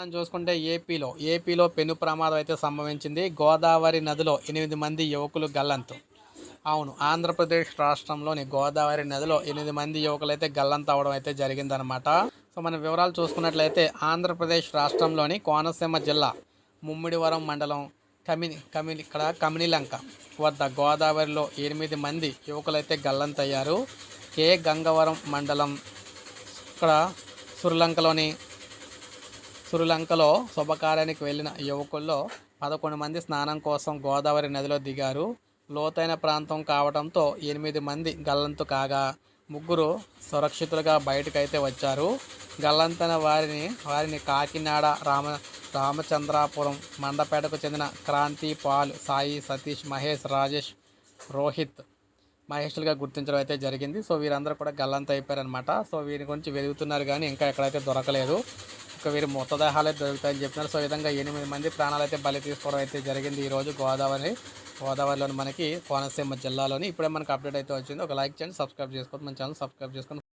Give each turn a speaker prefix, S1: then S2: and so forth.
S1: మనం చూసుకుంటే ఏపీలో ఏపీలో పెను ప్రమాదం అయితే సంభవించింది. గోదావరి నదిలో ఎనిమిది మంది యువకులు గల్లంతు. అవును ఆంధ్రప్రదేశ్ రాష్ట్రంలోని గోదావరి నదిలో ఎనిమిది మంది యువకులు అయితే గల్లంతు అవడం అయితే జరిగిందనమాట సో మన వివరాలు చూసుకున్నట్లయితే ఆంధ్రప్రదేశ్ రాష్ట్రంలోని కోనసీమ జిల్లా ముమ్మిడివరం మండలం కమిని కమిని ఇక్కడ కమినిలంక వద్ద గోదావరిలో ఎనిమిది మంది యువకులైతే గల్లంతయ్యారు. కే. గంగవరం మండలం ఇక్కడ సుర్లంకలోని సురులంకలో శుభకార్యానికి వెళ్ళిన యువకుల్లో పదకొండు మంది స్నానం కోసం గోదావరి నదిలో దిగారు. లోతైన ప్రాంతం కావడంతో ఎనిమిది మంది గల్లంతు కాగా ముగ్గురు సురక్షితులుగా బయటకైతే వచ్చారు. గల్లంతైన వారిని వారిని కాకినాడ రామ రామచంద్రాపురం మండపేటకు చెందిన క్రాంతి పాల్ సాయి సతీష్ మహేష్ రాజేష్ రోహిత్ మహేష్లుగా గుర్తించడం అయితే జరిగింది. సో వీరందరూ కూడా గల్లంత అయిపోయారనమాట సో వీరి గురించి వెలుగుతున్నారు కానీ ఇంకా ఎక్కడైతే దొరకలేదు. ఇంకా వీరి మృతదేహాలు దొరుకుతాయని చెప్పినారు. సో విధంగా ఎనిమిది మంది ప్రాణాలు అయితే బలి తీసుకోవడం అయితే జరిగింది. ఈరోజు గోదావరి గోదావరిలోని మనకి కోనసీమ జిల్లాలోని ఇప్పుడే మనకి అప్డేట్ అయితే వచ్చింది. ఒక లైక్ చేయండి సబ్స్క్రైబ్ చేసుకోండి మన ఛానల్ సబ్స్క్రైబ్ చేసుకొని